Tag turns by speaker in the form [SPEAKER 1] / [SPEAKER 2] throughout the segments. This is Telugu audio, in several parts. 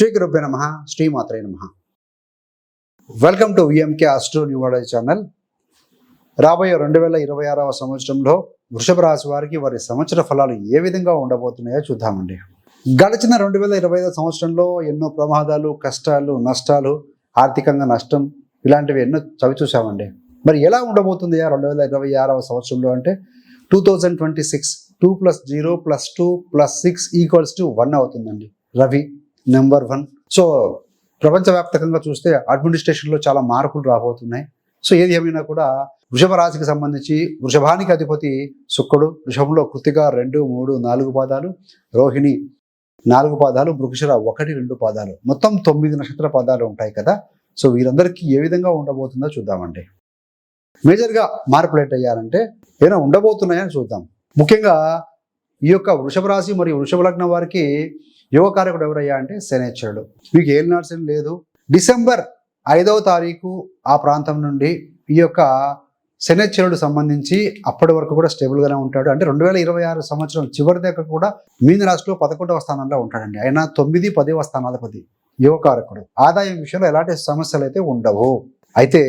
[SPEAKER 1] శ్రీ గురుభ్య నమ శ్రీమాత్రే నమ. వెల్కమ్ టు విఎంకే ఆస్ట్రో న్యూవాడీ ఛానల్ రాబోయే రెండు వేల ఇరవై ఆరవ సంవత్సరంలో వృషభ రాశి వారికి వారి సంవత్సర ఫలాలు ఏ విధంగా ఉండబోతున్నాయో చూద్దామండి. గడిచిన రెండు వేల ఇరవై ఐదు సంవత్సరంలో ఎన్నో ప్రమాదాలు కష్టాలు నష్టాలు ఆర్థికంగా నష్టం ఇలాంటివి ఎన్నో చవి చూసామండి మరి ఎలా ఉండబోతుంది రెండు వేల ఇరవై ఆరవ సంవత్సరంలో అంటే two thousand twenty six two plus zero plus two plus six equals to one అవుతుందండి. Ravi number one. సో ప్రపంచవ్యాప్తంగా చూస్తే అడ్మినిస్ట్రేషన్లో చాలా మార్పులు రాబోతున్నాయి. సో ఏది ఏమైనా కూడా వృషభ రాశికి సంబంధించి వృషభానికి అధిపతి శుక్రుడు వృషభంలో కృతిగా రెండు మూడు నాలుగు పాదాలు రోహిణి నాలుగు పాదాలు మృగశిర ఒకటి రెండు పాదాలు. మొత్తం తొమ్మిది నక్షత్ర పాదాలు ఉంటాయి కదా. సో వీరందరికీ ఏ విధంగా ఉండబోతుందో చూద్దామండి. మేజర్గా మార్పులు ఏంటయ్యారంటే ఏమైనా ఉండబోతున్నాయని చూద్దాం. ముఖ్యంగా ఈ యొక్క వృషభ రాశి మరియు వృషభ లగ్నం వారికి యువకారకుడు ఎవరయ్యా అంటే శనేశ్వరుడు. మీకు ఏం శని లేదు. డిసెంబర్ ఐదవ తారీఖు ఆ ప్రాంతం నుండి ఈ యొక్క శనేశ్వరుడు సంబంధించి అప్పటి వరకు కూడా స్టేబుల్గానే ఉంటాడు. అంటే రెండు వేల ఇరవై ఆరు సంవత్సరం చివరి దగ్గర కూడా మీన రాశిలో పదకొండవ స్థానంలో ఉంటాడండి. ఆయన తొమ్మిది పదవ స్థానాధిపతి యువకారకుడు ఆదాయం విషయంలో ఎలాంటి సమస్యలు అయితే ఉండవు. అయితే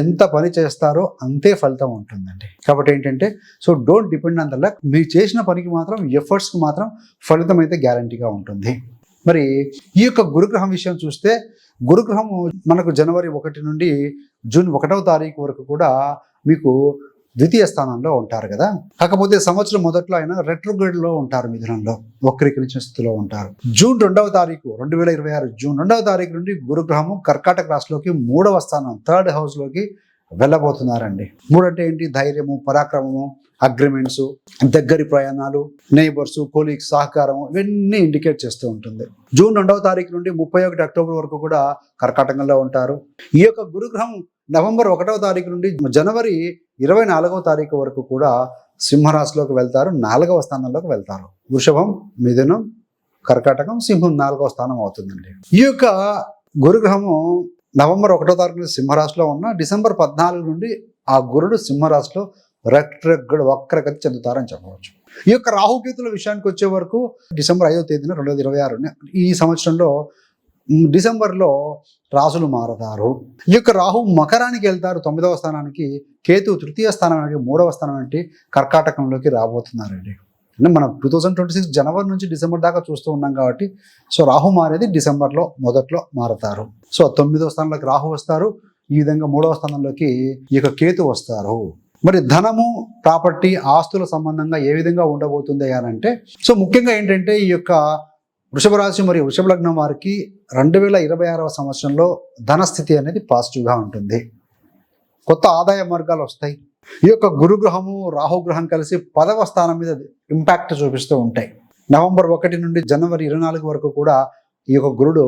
[SPEAKER 1] ఎంత పని చేస్తారో అంతే ఫలితం ఉంటుందండి. కాబట్టి ఏంటంటే so don't depend on the luck మీరు చేసిన పనికి మాత్రం ఎఫర్ట్స్కి మాత్రం ఫలితం అయితే గ్యారంటీగా ఉంటుంది. మరి ఈ యొక్క గురుగ్రహం విషయం చూస్తే గురుగ్రహం మనకు జనవరి ఒకటి నుండి జూన్ ఒకటవ తారీఖు వరకు కూడా మీకు ద్వితీయ స్థానంలో ఉంటారు కదా. కాకపోతే సంవత్సరం మొదట్లో ఆయన రెట్రోగ్రేడ్లో ఉంటారు మిథునంలో వక్రీకరించిన స్థితిలో ఉంటారు. జూన్ రెండవ తారీఖు రెండు వేల ఇరవై ఆరు జూన్ రెండవ తారీఖు నుండి గురుగ్రహము కర్కాటక రాశిలోకి మూడవ స్థానం థర్డ్ హౌస్లోకి వెళ్ళబోతున్నారండి. మూడంటే ఏంటి? ధైర్యము పరాక్రమము అగ్రిమెంట్స్ దగ్గరి ప్రయాణాలు నైబర్స్ కొలీగ్స్ సహకారం ఇవన్నీ ఇండికేట్ చేస్తూ ఉంటుంది. జూన్ రెండవ తారీఖు నుండి ముప్పై ఒకటి అక్టోబర్ వరకు కూడా కర్కాటకంలో ఉంటారు. ఈ యొక్క గురుగ్రహం నవంబర్ ఒకటవ తారీఖు నుండి జనవరి ఇరవై నాలుగవ తారీఖు వరకు కూడా సింహరాశిలోకి వెళ్తారు నాలుగవ స్థానంలోకి వెళ్తారు. వృషభం మిథునం కర్కాటకం సింహం నాలుగవ స్థానం అవుతుందండి. ఈ యొక్క గురుగ్రహము నవంబర్ ఒకటో తారీఖు నుండి సింహరాశిలో ఉన్న డిసెంబర్ పద్నాలుగు నుండి ఆ గురుడు సింహరాశిలో రెట్రగ్రడ్ వక్రగతి చెందుతారని చెప్పవచ్చు. ఈ యొక్క రాహుకేతుల విషయానికి వచ్చే వరకు డిసెంబర్ ఐదో తేదీన రెండు వేల ఇరవై ఆరు ఈ సంవత్సరంలో డిసెంబర్లో రాసులు మారతారు. ఈ యొక్క రాహు మకరానికి వెళ్తారు. తొమ్మిదవ స్థానానికి కేతు తృతీయ స్థానానికి మూడవ స్థానం అంటే కర్కాటకంలోకి రాబోతున్నారండి. అంటే మనం టూ థౌజండ్ ట్వంటీ సిక్స్ జనవరి నుంచి డిసెంబర్ దాకా చూస్తూ ఉన్నాం కాబట్టి సో రాహు మారేది డిసెంబర్లో మొదట్లో మారతారు. సో తొమ్మిదవ స్థానంలోకి రాహు వస్తారు. ఈ విధంగా మూడవ స్థానంలోకి ఈ యొక్క కేతు వస్తారు. మరి ధనము ప్రాపర్టీ ఆస్తుల సంబంధంగా ఏ విధంగా ఉండబోతుంది అని అంటే సో ముఖ్యంగా ఏంటంటే ఈ యొక్క వృషభ రాశి మరియు వృషభ లగ్నం వారికి రెండు వేల ఇరవై ఆరవ సంవత్సరంలో ధనస్థితి అనేది పాజిటివ్గా ఉంటుంది. కొత్త ఆదాయ మార్గాలు వస్తాయి. ఈ యొక్క గురుగ్రహము రాహుగ్రహం కలిసి పదవ స్థానం మీద ఇంపాక్ట్ చూపిస్తూ ఉంటాయి. నవంబర్ ఒకటి నుండి జనవరి ఇరవై నాలుగు వరకు కూడా ఈ యొక్క గురుడు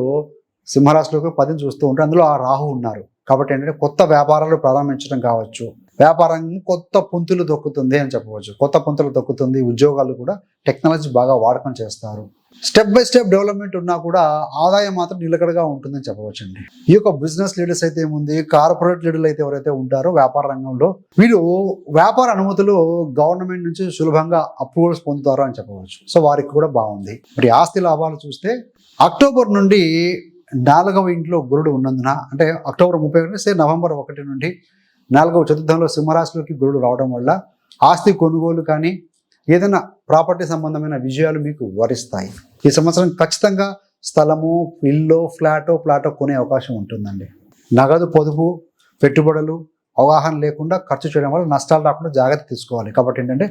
[SPEAKER 1] సింహరాశిలోకి పదిని చూస్తూ ఉంటారు అందులో ఆ రాహు ఉన్నారు. కాబట్టి ఏంటంటే కొత్త వ్యాపారాలు ప్రారంభించడం కావచ్చు. వ్యాపారం కొత్త పుంతులు దొక్కుతుంది అని చెప్పవచ్చు. కొత్త పుంతులు దొక్కుతుంది. ఉద్యోగాలు కూడా టెక్నాలజీ బాగా వాడకం చేస్తారు. స్టెప్ బై స్టెప్ డెవలప్మెంట్ ఉన్నా కూడా ఆదాయం మాత్రం నిలకడగా ఉంటుందని చెప్పవచ్చండి. ఈ యొక్క బిజినెస్ లీడర్స్ అయితే ఏముంది? కార్పొరేట్ లీడర్లు అయితే ఎవరైతే ఉంటారో వ్యాపార రంగంలో వీరు వ్యాపార అనుమతులు గవర్నమెంట్ నుంచి సులభంగా అప్రూవల్స్ పొందుతారు అని చెప్పవచ్చు. సో వారికి కూడా బాగుంది. మరి ఆస్తి లాభాలు చూస్తే అక్టోబర్ నుండి నాలుగవ ఇంట్లో గురుడు ఉన్నందున అంటే అక్టోబర్ ముప్పై ఒకటి సే నవంబర్ ఒకటి నుండి నాలుగవ చతుర్థంలో సింహరాశిలోకి గురుడు రావడం వల్ల ఆస్తి కొనుగోలు కానీ ఏదైనా ప్రాపర్టీ సంబంధమైన విజయాలు మీకు వరిస్తాయి. ఈ సంవత్సరం ఖచ్చితంగా స్థలము ఇల్లు ఫ్లాటో ప్లాటో కొనే అవకాశం ఉంటుందండి. నగదు పొదుపు పెట్టుబడులు అవగాహన లేకుండా ఖర్చు చేయడం వల్ల నష్టాలు రాకుండా జాగ్రత్త తీసుకోవాలి. కాబట్టి ఏంటంటే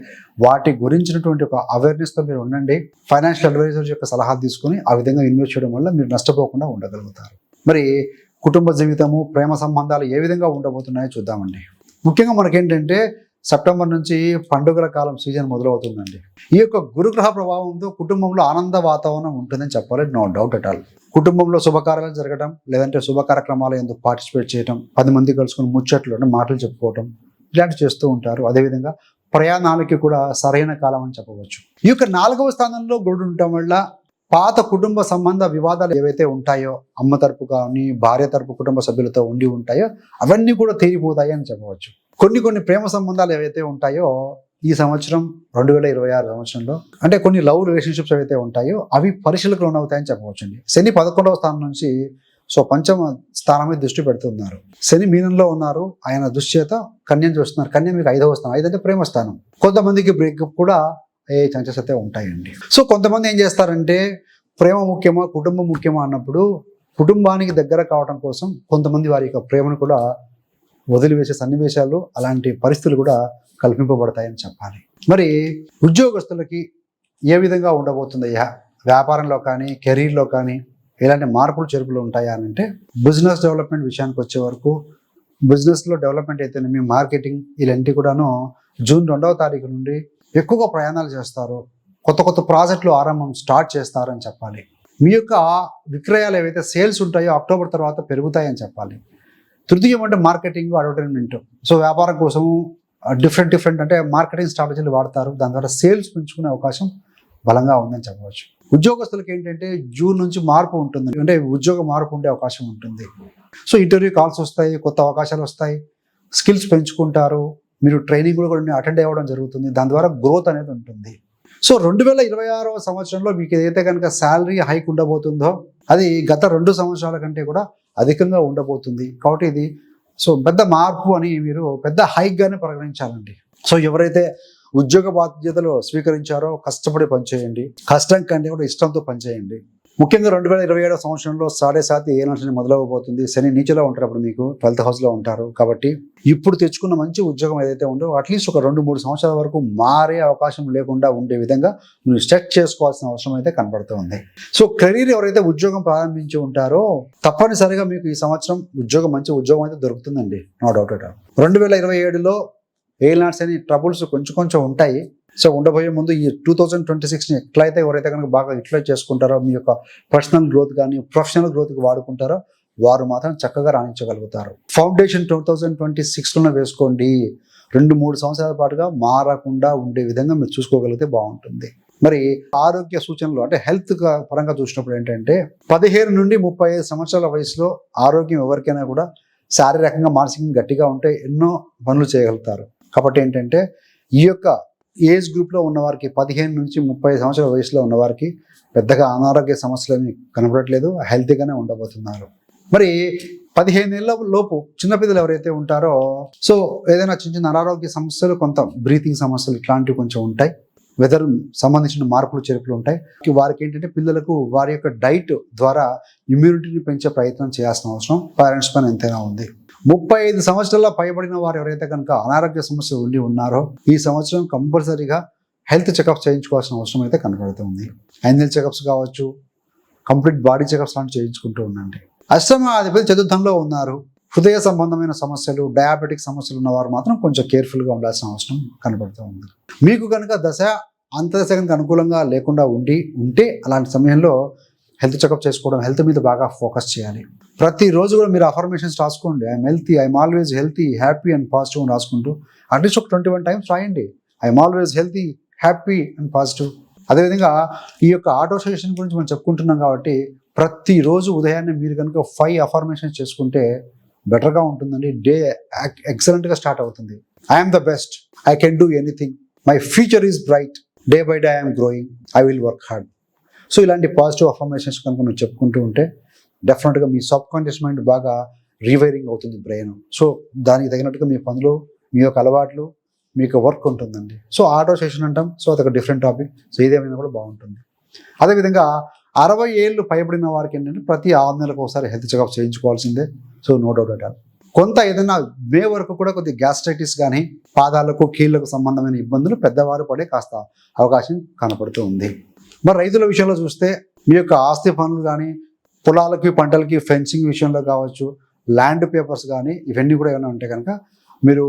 [SPEAKER 1] వాటి గురించినటువంటి ఒక అవేర్నెస్తో మీరు ఉండండి. ఫైనాన్షియల్ అడ్వైజర్స్ యొక్క సలహాలు తీసుకొని ఆ విధంగా ఇన్వెస్ట్ చేయడం వల్ల మీరు నష్టపోకుండా ఉండగలుగుతారు. మరి కుటుంబ జీవితము ప్రేమ సంబంధాలు ఏ విధంగా ఉండబోతున్నాయో చూద్దామండి. ముఖ్యంగా మనకేంటంటే సెప్టెంబర్ నుంచి పండుగల కాలం సీజన్ మొదలవుతుందండి. ఈ యొక్క గురుగ్రహ ప్రభావంతో కుటుంబంలో ఆనంద వాతావరణం ఉంటుందని చెప్పాలి నో డౌట్ అట్ ఆల్. కుటుంబంలో శుభకార్యాలు జరగడం లేదంటే శుభ కార్యక్రమాలు ఎందుకు పార్టిసిపేట్ చేయడం పది మంది కలుసుకుని ముచ్చట్లు మాటలు చెప్పుకోవటం ఇలాంటివి చేస్తూ ఉంటారు. అదేవిధంగా ప్రయాణాలకి కూడా సరైన కాలం అని చెప్పవచ్చు. ఈ యొక్క నాలుగవ స్థానంలో గురుడు ఉండటం వల్ల పాత కుటుంబ సంబంధ వివాదాలు ఏవైతే ఉంటాయో అమ్మ తరపు కానీ భార్య తరపు కుటుంబ సభ్యులతో ఉండి ఉంటాయో అవన్నీ కూడా తీరిపోతాయి అని చెప్పవచ్చు. కొన్ని కొన్ని ప్రేమ సంబంధాలు ఏవైతే ఉంటాయో ఈ సంవత్సరం రెండు వేల ఇరవై ఆరు సంవత్సరంలో అంటే కొన్ని లవ్ రిలేషన్షిప్స్ ఏవైతే ఉంటాయో అవి పరిశీలనకు లోనవుతాయని చెప్పవచ్చండి. శని పదకొండవ స్థానం నుంచి సో పంచమ స్థానం మీద దృష్టి పెడుతున్నారు. శని మీనంలో ఉన్నారు ఆయన దృష్టి చేత కన్యను చూస్తున్నారు. కన్య మీకు ఐదవ స్థానం ఐదంటే ప్రేమ స్థానం. కొంతమందికి బ్రేకప్ కూడా అయ్యే ఛాన్సెస్ అయితే ఉంటాయండి. సో కొంతమంది ఏం చేస్తారంటే ప్రేమ ముఖ్యమా కుటుంబం ముఖ్యమా అన్నప్పుడు కుటుంబానికి దగ్గర కావడం కోసం కొంతమంది వారి యొక్క ప్రేమను కూడా వదిలివేసే సన్నివేశాలు అలాంటి పరిస్థితులు కూడా కల్పింపబడతాయని చెప్పాలి. మరి ఉద్యోగస్తులకి ఏ విధంగా ఉండబోతుందయ్యా వ్యాపారంలో కానీ కెరీర్లో కానీ ఎలాంటి మార్పులు చేర్పులు ఉంటాయా అని అంటే బిజినెస్ డెవలప్మెంట్ విషయానికి వచ్చే వరకు బిజినెస్లో డెవలప్మెంట్ అయితేనేమి మార్కెటింగ్ ఇలాంటివి కూడాను జూన్ రెండవ తారీఖు నుండి ఎక్కువగా ప్రయాణాలు చేస్తారు. కొత్త కొత్త ప్రాజెక్టులు ఆరంభం స్టార్ట్ చేస్తారని చెప్పాలి. మీ యొక్క విక్రయాలు ఏవైతే సేల్స్ ఉంటాయో అక్టోబర్ తర్వాత పెరుగుతాయని చెప్పాలి. తృతీయం అంటే మార్కెటింగ్ అడ్వర్టైన్మెంట్ సో వ్యాపారం కోసం డిఫరెంట్ డిఫరెంట్ అంటే మార్కెటింగ్ స్ట్రాటజీలు వాడతారు. దాని ద్వారా సేల్స్ పెంచుకునే అవకాశం బలంగా ఉందని చెప్పవచ్చు. ఉద్యోగస్తులకు ఏంటంటే జూన్ నుంచి మార్పు ఉంటుంది. అంటే ఉద్యోగ మార్పు ఉండే అవకాశం ఉంటుంది. సో ఇంటర్వ్యూ కాల్స్ వస్తాయి కొత్త అవకాశాలు వస్తాయి. స్కిల్స్ పెంచుకుంటారు. మీరు ట్రైనింగ్ కూడా కూడా అటెండ్ అవ్వడం జరుగుతుంది. దాని ద్వారా గ్రోత్ అనేది ఉంటుంది. సో రెండు వేల ఇరవై ఆరవ సంవత్సరంలో మీకు ఏదైతే కనుక శాలరీ హైక్ ఉండబోతుందో అది గత రెండు సంవత్సరాల కంటే కూడా అధికంగా ఉండబోతుంది. కాబట్టి ఇది సో పెద్ద మార్పు అని మీరు పెద్ద హైక్గానే పరిగణించాలండి. సో ఎవరైతే ఉద్యోగ బాధ్యతలు స్వీకరించారో కష్టపడి పనిచేయండి. కష్టం కంటే కూడా ఇష్టంతో పనిచేయండి. ముఖ్యంగా రెండు వేల ఇరవై ఏడవ సంవత్సరంలో సాడే సాతి ఏ నుంచి మొదలవబోతుంది శని నీచలో ఉంటారు అప్పుడు మీకు ట్వెల్త్ హౌస్లో ఉంటారు కాబట్టి ఇప్పుడు తెచ్చుకున్న మంచి ఉద్యోగం ఏదైతే ఉందో అట్లీస్ట్ ఒక రెండు మూడు సంవత్సరాల వరకు మారే అవకాశం లేకుండా ఉండే విధంగా నువ్వు సెట్ చేసుకోవాల్సిన అవసరం అయితే కనబడుతుంది సో కెరీర్ ఎవరైతే ఉద్యోగం ప్రారంభించి ఉంటారో తప్పనిసరిగా మీకు ఈ సంవత్సరం ఉద్యోగం మంచి ఉద్యోగం అయితే దొరుకుతుందండి. నో డౌట్ అట్ రెండు వేల ఇరవై ఏడులో ఎయిల్నాట్స్ అని ట్రబుల్స్ కొంచెం కొంచెం ఉంటాయి. సో ఉండబోయే ముందు ఈ టూ థౌజండ్ ట్వంటీ సిక్స్ని ఎట్లయితే ఎవరైతే కనుక బాగా యూటిలైజ్ చేసుకుంటారో మీ యొక్క పర్సనల్ గ్రోత్ కానీ ప్రొఫెషనల్ గ్రోత్కి వాడుకుంటారో వారు మాత్రం చక్కగా రాణించగలుగుతారు. ఫౌండేషన్ టూ థౌజండ్ ట్వంటీ సిక్స్లోనే వేసుకోండి. రెండు మూడు సంవత్సరాల పాటుగా మారకుండా ఉండే విధంగా మీరు చూసుకోగలిగితే బాగుంటుంది. మరి ఆరోగ్య సూచనలు అంటే హెల్త్ పరంగా చూసినప్పుడు ఏంటంటే పదిహేను నుండి ముప్పై ఐదు సంవత్సరాల వయసులో ఆరోగ్యం ఎవరికైనా కూడా శారీరకంగా మానసికంగా గట్టిగా ఉంటే ఎన్నో పనులు చేయగలుగుతారు. కాబట్టి ఏంటంటే ఈ యొక్క ఏజ్ గ్రూప్లో ఉన్నవారికి పదిహేను నుంచి ముప్పై సంవత్సరాల వయసులో ఉన్నవారికి పెద్దగా అనారోగ్య సమస్యలు కనబడట్లేదు హెల్తీగానే ఉండబోతున్నారు. మరి పదిహేను ఏళ్ళ లోపు చిన్నపిల్లలు ఎవరైతే ఉంటారో సో ఏదైనా చిన్న చిన్న అనారోగ్య సమస్యలు కొంత బ్రీతింగ్ సమస్యలు ఇట్లాంటివి కొంచెం ఉంటాయి. వెదర్ సంబంధించిన మార్పులు చేర్పులు ఉంటాయి. వారికి ఏంటంటే పిల్లలకు వారి యొక్క డైట్ ద్వారా ఇమ్యూనిటీని పెంచే ప్రయత్నం చేయాల్సిన అవసరం. పేరెంట్స్ పైన ఎంతైనా ఉంది. ముప్పై ఐదు సంవత్సరాల పైబడిన వారు ఎవరైతే కనుక అనారోగ్య సమస్య ఉండి ఉన్నారో ఈ సంవత్సరం కంపల్సరీగా హెల్త్ చెకప్స్ చేయించుకోవాల్సిన అవసరం అయితే కనబడుతుంది యాన్యువల్ చెకప్స్ కావచ్చు కంప్లీట్ బాడీ చెకప్స్ లాంటివి చేయించుకుంటూ ఉండండి. అష్టమ అధిపతి చతుర్థంలో ఉన్నారు. హృదయ సంబంధమైన సమస్యలు డయాబెటిక్ సమస్యలు ఉన్నవారు మాత్రం కొంచెం కేర్ఫుల్గా ఉండాల్సిన అవసరం కనబడుతూ ఉంది. మీకు కనుక దశ అంతదశ కనుక అనుకూలంగా లేకుండా ఉండి ఉంటే అలాంటి సమయంలో హెల్త్ చెకప్ చేసుకోవడం హెల్త్ మీద బాగా ఫోకస్ చేయాలి. ప్రతిరోజు కూడా మీరు అఫర్మేషన్స్ రాసుకోండి. I'm healthy I'm always healthy happy and positive అని రాసుకుంటూ అట్లీస్ట్ ఒక ట్వంటీ వన్ టైమ్స్ రాయండి. I'm always healthy happy and positive. అదేవిధంగా ఈ యొక్క ఆటో సజెషన్ గురించి మనం చెప్పుకుంటున్నాం కాబట్టి ప్రతిరోజు ఉదయాన్నే మీరు కనుక ఫైవ్ అఫర్మేషన్స్ చేసుకుంటే బెటర్గా ఉంటుందండి. డే ఎక్సలెంట్గా స్టార్ట్ అవుతుంది. I'm the best. I can do anything. My future is bright. Day by day I'm growing. I will work hard. So ఇలాంటి పాజిటివ్ అఫర్మేషన్స్ కనుక నువ్వు చెప్పుకుంటూ ఉంటే డెఫినెట్గా మీ సబ్ కాన్షియస్ మైండ్ బాగా రీవైరింగ్ అవుతుంది బ్రెయిన్ సో దానికి తగినట్టుగా మీ పనులు మీ యొక్క అలవాట్లు మీకు వర్క్ ఉంటుందండి. సో ఆటో సెషన్ అంటాం. సో అదొక డిఫరెంట్ టాపిక్ సో ఏదేమైనా కూడా బాగుంటుంది. అదేవిధంగా అరవై ఏళ్ళు పైబడిన వారికి ఏంటంటే ప్రతి ఆరు నెలలకు ఒకసారి health checkup చేయించుకోవాల్సిందే. So no doubt at all కొంత ఏదైనా మే వరకు కూడా కొద్ది గ్యాస్ట్రైటిస్ కానీ పాదాలకు కీళ్ళకు సంబంధమైన ఇబ్బందులు పెద్దవారు పడే కాస్త అవకాశం కనపడుతూ ఉంది. మరి రైతుల విషయంలో చూస్తే మీ యొక్క ఆస్తి పనులు కానీ పొలాలకి పంటలకి ఫెన్సింగ్ విషయంలో కావచ్చు ల్యాండ్ పేపర్స్ కానీ ఇవన్నీ కూడా ఏమైనా ఉంటే కనుక మీరు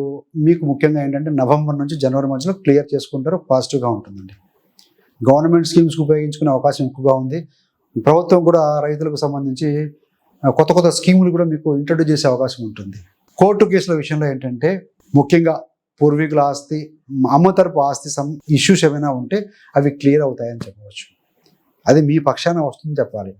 [SPEAKER 1] మీకు ముఖ్యంగా ఏంటంటే నవంబర్ నుంచి జనవరి మధ్యలో క్లియర్ చేసుకుంటారు పాజిటివ్గా ఉంటుందండి. గవర్నమెంట్ స్కీమ్స్ ఉపయోగించుకునే అవకాశం ఎక్కువగా ఉంది. ప్రభుత్వం కూడా రైతులకు సంబంధించి కొత్త కొత్త స్కీములు కూడా మీకు ఇంట్రడ్యూస్ చేసే అవకాశం ఉంటుంది. కోర్టు కేసుల విషయంలో ఏంటంటే ముఖ్యంగా పూర్వీకుల ఆస్తి అమ్మ తరపు ఆస్తి సమ్ ఇష్యూస్ ఏమైనా ఉంటే అవి క్లియర్ అవుతాయని చెప్పవచ్చు. అది మీ పక్షాన వస్తుంది చెప్పాలి.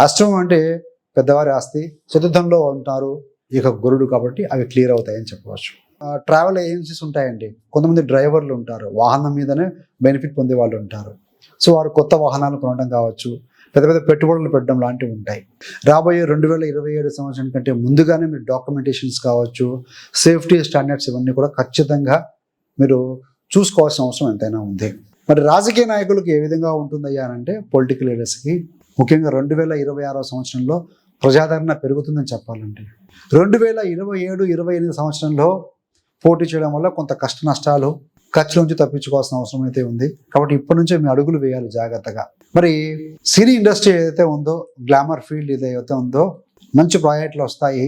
[SPEAKER 1] అష్టమం అంటే పెద్దవారి ఆస్తి చతుర్థంలో ఉంటారు ఇక గురుడు కాబట్టి అవి క్లియర్ అవుతాయని చెప్పవచ్చు. ట్రావెల్ ఏజెన్సీస్ ఉంటాయండి. కొంతమంది డ్రైవర్లు ఉంటారు. వాహనం మీదనే బెనిఫిట్ పొందే వాళ్ళు ఉంటారు. సో వారు కొత్త వాహనాలు కొనడం కావచ్చు పెద్ద పెద్ద పెట్టుబడులు పెట్టడం లాంటివి ఉంటాయి. రాబోయే రెండు వేల ఇరవై ఏడు సంవత్సరం కంటే ముందుగానే మీరు డాక్యుమెంటేషన్స్ కావచ్చు సేఫ్టీ స్టాండర్డ్స్ ఇవన్నీ కూడా ఖచ్చితంగా మీరు చూసుకోవాల్సిన అవసరం ఎంతైనా ఉంది. మరి రాజకీయ నాయకులకు ఏ విధంగా ఉంటుందయ్యా అని అంటే పొలిటికల్ లీడర్స్కి ముఖ్యంగా రెండు వేల ఇరవై ఆరో సంవత్సరంలో ప్రజాదరణ పెరుగుతుందని చెప్పాలంటే. రెండు వేల ఇరవై ఏడు ఇరవై ఎనిమిది సంవత్సరంలో పోటీ చేయడం వల్ల కొంత కష్ట నష్టాలు ఖర్చు నుంచి తప్పించుకోవాల్సిన అవసరం అయితే ఉంది. కాబట్టి ఇప్పటి నుంచే మీ అడుగులు వేయాలి జాగ్రత్తగా. మరి సినీ ఇండస్ట్రీ ఏదైతే ఉందో గ్లామర్ ఫీల్డ్ ఏదైతే ఉందో మంచి ప్రాజెక్టులు వస్తాయి.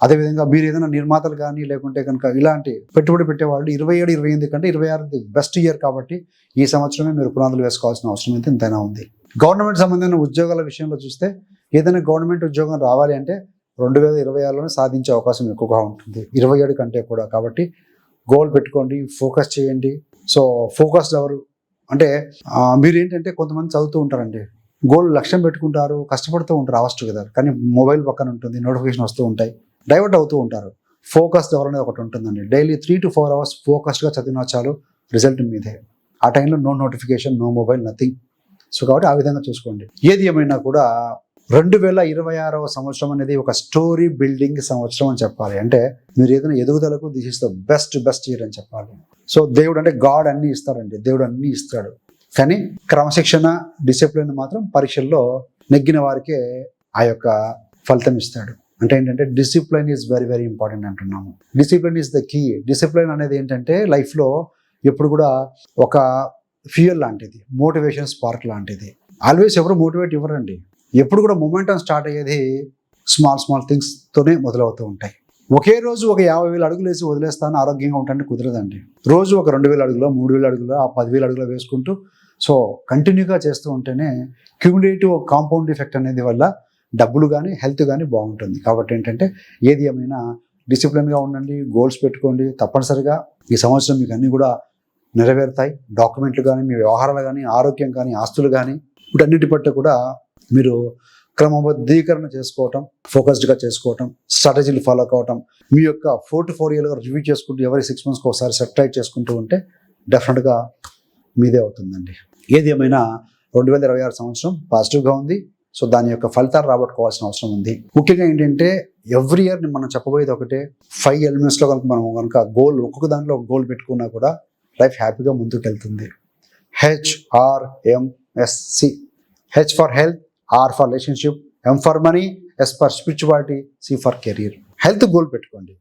[SPEAKER 1] అదేవిధంగా మీరు ఏదైనా నిర్మాతలు కానీ లేకుంటే కనుక ఇలాంటి పెట్టుబడి పెట్టేవాళ్ళు ఇరవై ఏడు ఇరవై ఎనిమిది కంటే ఇరవై ఆరు బెస్ట్ ఇయర్ కాబట్టి ఈ సంవత్సరమే మీరు పునాదులు వేసుకోవాల్సిన అవసరం అయితే ఇంతైనా ఉంది. గవర్నమెంట్ సంబంధించిన ఉద్యోగాల విషయంలో చూస్తే ఏదైనా గవర్నమెంట్ ఉద్యోగం రావాలి అంటే రెండు వేల ఇరవై ఆరులోనే సాధించే అవకాశం ఎక్కువగా ఉంటుంది. ఇరవై ఏడు కంటే కూడా. కాబట్టి గోల్ పెట్టుకోండి ఫోకస్ చేయండి. సో ఫోకస్డ్ ఎవరు అంటే మీరు ఏంటంటే కొంతమంది చదువుతూ ఉంటారండి. గోల్ లక్ష్యం పెట్టుకుంటారు కష్టపడుతూ ఉంటారు అవర్స్ టుగెదర్ కానీ మొబైల్ పక్కన ఉంటుంది నోటిఫికేషన్ వస్తూ ఉంటాయి డైవర్ట్ అవుతూ ఉంటారు. ఫోకస్ ఎవరు అనేది ఒకటి ఉంటుందండి. Daily three to four hours ఫోకస్డ్గా చదివినా చాలు రిజల్ట్ మీదే. ఆ టైంలో no notification no mobile nothing. So కాబట్టి ఆ విధంగా చూసుకోండి. ఏది ఏమైనా కూడా రెండు వేల ఇరవై ఆరవ సంవత్సరం అనేది ఒక స్టోరీ బిల్డింగ్ సంవత్సరం అని చెప్పాలి. అంటే మీరు ఏదైనా ఎదుగుదలకు this is the best best year అని చెప్పాలి. సో దేవుడు అంటే గాడ్ అన్నీ ఇస్తాడండి. దేవుడు అన్నీ ఇస్తాడు. కానీ క్రమశిక్షణ డిసిప్లిన్ మాత్రం పరీక్షల్లో నెగ్గిన వారికే ఆ యొక్క ఫలితం ఇస్తాడు. అంటే ఏంటంటే discipline is very very important అంటున్నాము. Discipline is the key. Discipline అనేది ఏంటంటే లైఫ్లో ఎప్పుడు కూడా ఒక ఫ్యూయల్ లాంటిది మోటివేషన్ స్పార్క్ లాంటిది. ఆల్వేస్ ఎవరు మోటివేట్ ఇవ్వరండి. ఎప్పుడు కూడా మొమెంటం స్టార్ట్ అయ్యేది స్మాల్ స్మాల్ థింగ్స్తోనే మొదలవుతూ ఉంటాయి. ఒకే రోజు ఒక యాభై వేల అడుగులు వేసి వదిలేస్తాను ఆరోగ్యంగా ఉంటాను కుదరదండి. రోజు ఒక రెండు వేల అడుగులో మూడు వేల అడుగులో ఆ పదివేల అడుగులో వేసుకుంటూ సో కంటిన్యూగా చేస్తూ ఉంటేనే క్యూములేటివ్ కాంపౌండ్ ఎఫెక్ట్ అనేది వల్ల డబ్బులు కానీ హెల్త్ కానీ బాగుంటుంది. కాబట్టి ఏంటంటే ఏది ఏమైనా డిసిప్లిన్గా ఉండండి గోల్స్ పెట్టుకోండి తప్పనిసరిగా ఈ సంవత్సరం మీకు అన్నీ కూడా నెరవేరుతాయి. డాక్యుమెంట్లు కానీ మీ వ్యవహారాలు కానీ ఆరోగ్యం కానీ ఆస్తులు కానీ వీటన్నిటి పట్ల కూడా మీరు క్రమబద్ధీకరణ చేసుకోవటం ఫోకస్డ్గా చేసుకోవటం స్ట్రాటజీలు ఫాలో కావటం మీ యొక్క ఫోర్ రివ్యూ చేసుకుంటూ ఎవరి సిక్స్ మంత్స్కి ఒకసారి సెటిలైట్ చేసుకుంటూ ఉంటే డెఫినెట్గా మీదే అవుతుందండి. ఏది ఏమైనా రెండు వేల ఇరవై ఆరు సంవత్సరం పాజిటివ్గా ఉంది. సో దాని యొక్క ఫలితాలు రాబట్టుకోవాల్సిన అవసరం ఉంది. ముఖ్యంగా ఏంటంటే ఎవ్రీ ఇయర్ మనం చెప్పబోయేది ఒకటే ఫైవ్ ఎలిమెంట్స్లో కనుక మనం కనుక గోల్ ఒక్కొక్క దాంట్లో ఒక గోల్ పెట్టుకున్నా కూడా లైఫ్ హ్యాపీగా ముందుకు వెళ్తుంది HRMSC H for health R for relationship M for money S for spirituality C for career health goal పెట్టుకోండి.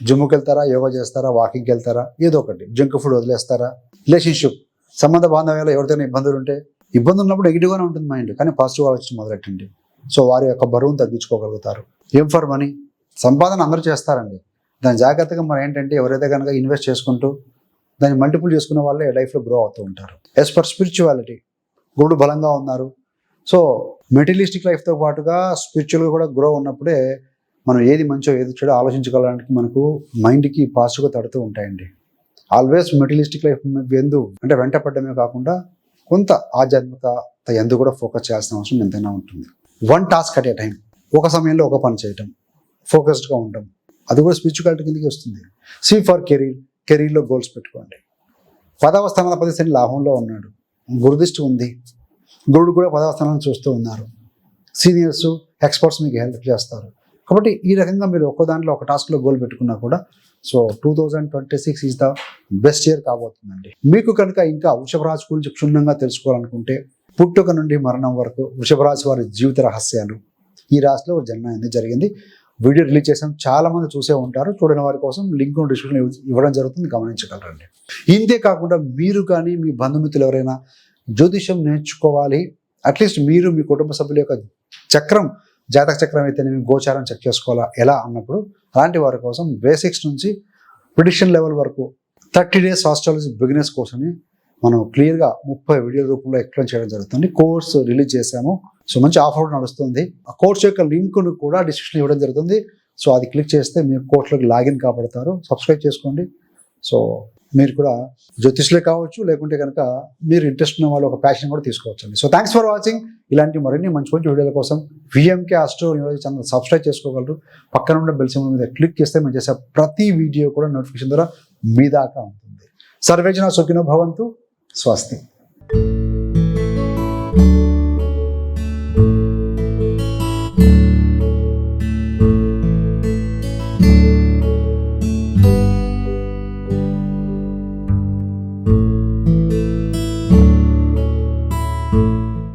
[SPEAKER 1] జిమ్కి వెళ్తారా యోగా చేస్తారా వాకింగ్కి వెళ్తారా ఏదో ఒకటి. జంక్ ఫుడ్ వదిలేస్తారా. రిలేషన్షిప్ సంబంధ బాంధవ్యాలు ఎవరితోనే ఇబ్బందులు ఉంటే ఇబ్బంది ఉన్నప్పుడు నెగిటివ్గానే ఉంటుంది మైండ్ కానీ పాజిటివ్ ఆలోచన మొదలెట్టండి. సో వారి యొక్క బరువును తగ్గించుకోగలుగుతారు. ఏం ఫర్ మనీ సంపాదన అందరూ చేస్తారండి. దాని జాగ్రత్తగా మనం ఏంటంటే ఎవరైతే కనుక ఇన్వెస్ట్ చేసుకుంటూ దాన్ని మల్టిపుల్ చేసుకున్న వాళ్ళే లైఫ్లో గ్రో అవుతూ ఉంటారు. ఎస్ ఫర్ స్పిరిచువాలిటీ గురుడు బలంగా ఉన్నారు. సో మెటీరియలిస్టిక్ లైఫ్తో పాటుగా స్పిరిచువల్గా కూడా గ్రో ఉన్నప్పుడే మనం ఏది మంచో ఏది చెడో ఆలోచించగలడానికి మనకు మైండ్కి పాజిటివ్గా తడుతూ ఉంటాయండి. ఆల్వేస్ మెటీరియలిస్టిక్ లైఫ్ ఎందు అంటే వెంట పడ్డమే కాకుండా కొంత ఆధ్యాత్మికత ఎందు కూడా ఫోకస్ చేయాల్సిన అవసరం ఎంతైనా ఉంటుంది. One task at a time ఒక సమయంలో ఒక పని చేయటం. ఫోకస్డ్గా ఉండటం. అది కూడా స్పిరిచువాలిటీ కిందకి వస్తుంది. C for career. కెరీర్లో గోల్స్ పెట్టుకోండి. పదవ స్థానాధిపతి శని లాభంలో ఉన్నాడు. గురుదిష్టి ఉంది. గురుడు కూడా పదవ స్థానాన్ని చూస్తూ ఉన్నారు. సీనియర్స్ ఎక్స్పర్ట్స్ మీకు హెల్ప్ చేస్తారు. కాబట్టి ఈ రకంగా మీరు ఒక్కో దాంట్లో ఒక టాస్క్లో గోల్ పెట్టుకున్నా కూడా so two thousand twenty six is the best year కాబోతుందండి. మీకు కనుక ఇంకా వృషభరాజు గురించి క్షుణ్ణంగా తెలుసుకోవాలనుకుంటే పుట్టుక నుండి మరణం వరకు వృషభరాజు వారి జీవిత రహస్యాలు ఈ రాశిలో జన్మ అనేది జరిగింది. వీడియో రిలీజ్ చేసాం చాలా మంది చూసే ఉంటారు. చూడని వారి కోసం లింక్ డిస్క్రిప్షన్ ఇవ్వడం జరుగుతుంది. గమనించగలరండి. ఇంతే కాకుండా మీరు కానీ మీ బంధుమిత్రులు ఎవరైనా జ్యోతిషం నేర్చుకోవాలి. అట్లీస్ట్ మీరు మీ కుటుంబ సభ్యుల యొక్క చక్రం జాతక చక్రం అయితే గోచారం చెక్ చేసుకోవాలా? ఎలా అన్నప్పుడు అలాంటి వారి కోసం బేసిక్స్ నుంచి ప్రిడిక్షన్ లెవెల్ వరకు థర్టీ డేస్ ఆస్ట్రాలజీ బిగినెస్ కోర్స్ని మనం క్లియర్గా ముప్పై వీడియో రూపంలో ఎక్స్ప్లెయిన్ చేయడం జరుగుతుంది. కోర్స్ రిలీజ్ చేశాము. సో మంచి ఆఫర్ నడుస్తుంది. ఆ కోర్స్ యొక్క లింక్ను కూడా డిస్క్రిప్షన్ ఇవ్వడం జరుగుతుంది. సో అది క్లిక్ చేస్తే మీరు కోర్సులోకి లాగిన్ కాబడతారు. సబ్స్క్రైబ్ చేసుకోండి. సో మీరు కూడా జ్యోతిష్లే కావచ్చు లేకుంటే కనుక మీరు ఇంట్రెస్ట్ ఉన్న వాళ్ళు ఒక ప్యాషన్ కూడా తీసుకోవచ్చు అండి సో థ్యాంక్స్ ఫర్ వాచింగ్ ఇలాంటి మరిన్ని మంచి మంచి వీడియోల కోసం VMK astro numerology channel subscribe చేసుకోగలరు. పక్కన ఉన్న బెల్ సింబల్ మీద క్లిక్ చేస్తే మేము చేసే ప్రతి వీడియో కూడా నోటిఫికేషన్ ద్వారా మీ దాకా ఉంటుంది. సర్వేజన సుఖినో భవంతు. స్వస్తి.